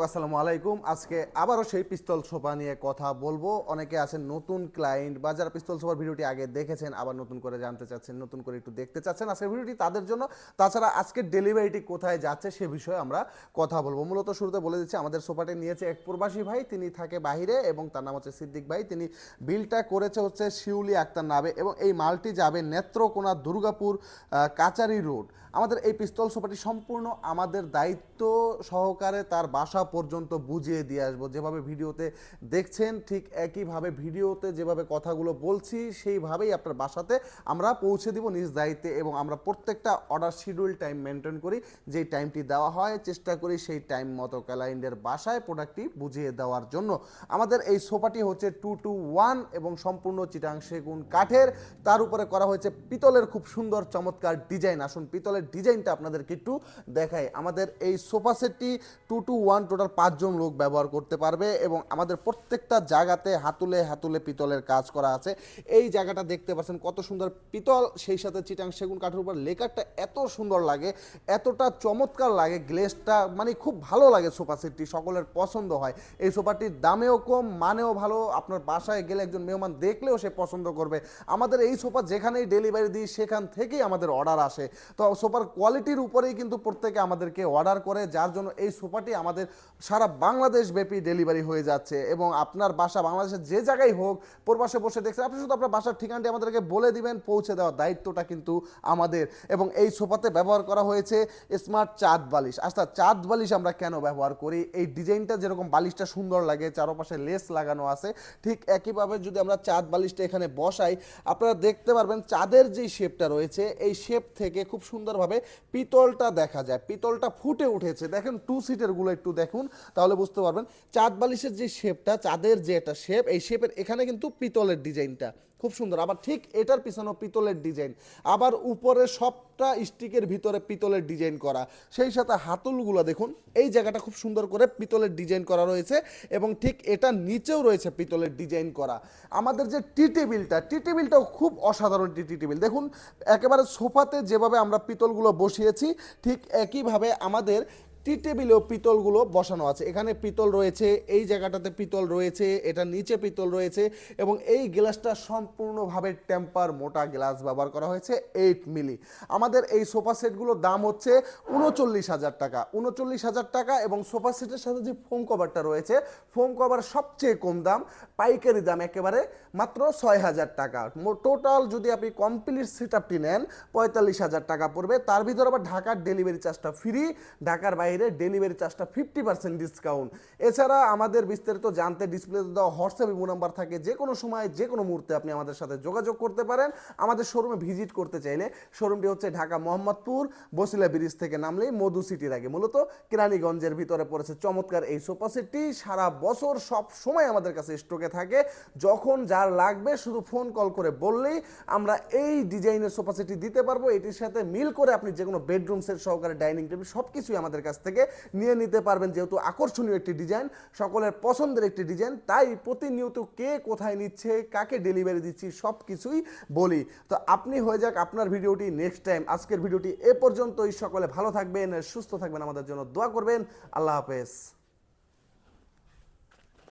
আসসালামু আলাইকুম। আজকে আবারও সেই পিস্তল সোফা নিয়ে কথা বলব। অনেকে আছেন নতুন ক্লায়েন্ট বা যারা পিস্তল সোফার ভিডিওটি আগে দেখেছেন, আবার নতুন করে জানতে চাচ্ছেন, নতুন করে একটু দেখতে চাচ্ছেন, আজকের ভিডিওটি তাদের জন্য। তাছাড়া আজকের ডেলিভারিটি কোথায় যাচ্ছে সে বিষয়ে আমরা কথা বলব। মূলত শুরুতে বলে দিচ্ছি, আমাদের সোফাটি নিয়েছে এক প্রবাসী ভাই, তিনি থাকে বাহিরে এবং তার নাম হচ্ছে সিদ্দিক ভাই। তিনি বিলটা করেছে হচ্ছে শিউলি আক্তার নামে এবং এই মালটি যাবে নেত্রকোনা দুর্গাপুর কাচারি রোড। আমাদের এই পিস্তল সোফাটি সম্পূর্ণ আমাদের দায়িত্ব সহকারে তার বাসা পর্যন্ত বুঝিয়ে দিয়ে আসব। যেভাবে ভিডিওতে দেখছেন, ঠিক একইভাবে ভিডিওতে যেভাবে কথাগুলো বলছি, সেইভাবেই আপনার বাসাতে আমরা পৌঁছে দিব নিজ দায়িত্বে এবং আমরা প্রত্যেকটা অর্ডার শিডিউল টাইম মেনটেন করি। যেই টাইমটি দেওয়া হয়, চেষ্টা করি সেই টাইম মতো ক্লায়েন্টের বাসায় প্রোডাক্টটি বুঝিয়ে দেওয়ার জন্য। আমাদের এই সোফাটি হচ্ছে টু টু ওয়ান এবং সম্পূর্ণ চিটাং সেগুন কাঠের। তার উপরে করা হয়েছে পিতলের খুব সুন্দর চমৎকার ডিজাইন আসুন, পিতলের ডিজাইনটা আপনাদেরকে একটু দেখাই। আমাদের এই সোফা সেটটি টু টু ওয়ান টোটাল পাঁচজন লোক ব্যবহার করতে পারবে এবং আমাদের প্রত্যেকটা জায়গাতে হাতুলে হাতুলে পিতলের কাজ করা আছে। এই জায়গাটা দেখতে পাচ্ছেন কত সুন্দর পিতল, সেই সাথে চিটাং সেগুন কাঠের উপর লেকারটা এত সুন্দর লাগে, এতটা চমৎকার লাগে, গ্লেসটা মানে খুব ভালো লাগে সোফা সেটটি, সকলের পছন্দ হয়। এই সোফাটির দামেও কম, মানেও ভালো, আপনার বাসায় গেলে একজন মেহমান দেখলেও সে পছন্দ করবে। আমাদের এই সোফা যেখানেই ডেলিভারি দিই, সেখান থেকেই আমাদের অর্ডার আসে। তো সোফার কোয়ালিটির উপরেই কিন্তু প্রত্যেকে আমাদেরকে অর্ডার করে, যার জন্য এই সোফাটি আমাদের সারা বাংলাদেশ ব্যাপী ডেলিভারি হয়ে যাচ্ছে এবং আপনার বাসা বাংলাদেশের যে জায়গায় হোক, প্রবাসে বসে দেখছেন, আপনি শুধু আপনার বাসার ঠিকানাটি আমাদেরকে বলে দিবেন, পৌঁছে দেওয়ার দায়িত্বটা কিন্তু আমাদের। এবং এই সোফাতে ব্যবহার করা হয়েছে স্মার্ট চাঁদ বালিশ। আচ্ছা চাঁদ বালিশ আমরা কেন ব্যবহার করি? এই ডিজাইনটা যেরকম বালিশটা সুন্দর লাগে, চারপাশে লেস লাগানো আছে, ঠিক একইভাবে যদি আমরা চাঁদ বালিশটা এখানে বসাই, আপনারা দেখতে পারবেন চাঁদের যে শেপটা রয়েছে, এই শেপ থেকে খুব সুন্দরভাবে পিতলটা দেখা যায়, পিতলটা ফুটে উঠেছে। দেখেন টু সিটেরগুলো একটু দেখুন তাহলে বুঝতে পারবেন। চাঁদ বালিশের যে শেপটা চাঁদের যে একটা শেপ এই শেপের এখানে কিন্তু পিতলের ডিজাইনটা। খুব সুন্দর। আবার ঠিক এটার পিছনেও পিতলের ডিজাইন। আবার উপরে সবটা স্টিকের ভিতরে পিতলের ডিজাইন করা। সেই সাথে হাতলগুলো দেখুন, এই জায়গাটা খুব সুন্দর করে পিতলের ডিজাইন করা রয়েছে এবং ঠিক এটা নিচেও রয়েছে পিতলের ডিজাইন করা। আমাদের যে টি টেবিলটা, টি টেবিলটাও খুব অসাধারণ টি টি টেবিল। দেখুন, একেবারে সোফাতে যেভাবে আমরা পিতলগুলো বসিয়েছি, ঠিক একইভাবে আমাদের টি টেবিলেও পিতলগুলো বসানো আছে। এখানে পিতল রয়েছে, এই জায়গাটাতে পিতল রয়েছে, এটা নিচে পিতল রয়েছে এবং এই গ্লাসটা সম্পূর্ণভাবে টেম্পার মোটা গ্লাস ব্যবহার করা হয়েছে এইট মিলি আমাদের এই সোফা সেটগুলোর দাম হচ্ছে উনচল্লিশ হাজার টাকা। উনচল্লিশ হাজার টাকা এবং সোফা সেটের সাথে যে ফোম কভারটা রয়েছে ফোম কভার সবচেয়ে কম দাম, পাইকারি দাম একেবারে মাত্র ছয় হাজার টাকা। টোটাল যদি আপনি কমপ্লিট সেট আপটি নেন, পঁয়তাল্লিশ হাজার টাকা পড়বে। তার ভিতরে আবার ঢাকার ডেলিভারি চার্জটা ফ্রি ঢাকার বাইরে ডেলিভারি চার্জটা ফিফটি পার্সেন্ট ডিসকাউন্ট এছাড়া আমাদের বিস্তারিত জানতে ডিসপ্লেতে দেওয়া হোয়াটসঅ্যাপ ইমো নাম্বার থাকে। যে কোনো সময় যে কোনো মুহূর্তে আপনি আমাদের সাথে যোগাযোগ করতে পারেন। আমাদের শোরুমে ভিজিট করতে চাইলে শোরুমটি হচ্ছে ঢাকা মোহাম্মদপুর, বসিলা ব্রিজ থেকে নামলেই মধু সিটির আগে। মূলত কেরানীগঞ্জের ভিতরে পড়েছে চমৎকার এই সোফা সেটটি সারা বছর সব সময় আমাদের কাছে স্টকে থাকে। যখন যার লাগবে, শুধু ফোন কল করে বললেই আমরা এই ডিজাইনের সোফা সেটটি দিতে পারব। এটির সাথে মিল করে আপনি যে কোনো বেডরুম সেট সহকারে ডাইনিং টেবিল সব কিছুই আমাদের কাছ থেকে নিয়ে নিতে পারবেন যেহেতু আকর্ষণীয় একটি ডিজাইন, সকলের পছন্দের একটি ডিজাইন, তাই প্রতিনিয়ত কে কোথায় নিচ্ছে, কাকে ডেলিভারি দিচ্ছি সব কিছুই বলি। তো আপনি হয়ে যাক আপনার ভিডিওটি নেক্সট টাইম আজকের ভিডিওটি এ পর্যন্তই। সকলে ভালো থাকবেন, সুস্থ থাকবেন, আমাদের জন্য দোয়া করবেন। আল্লাহ হাফেজ।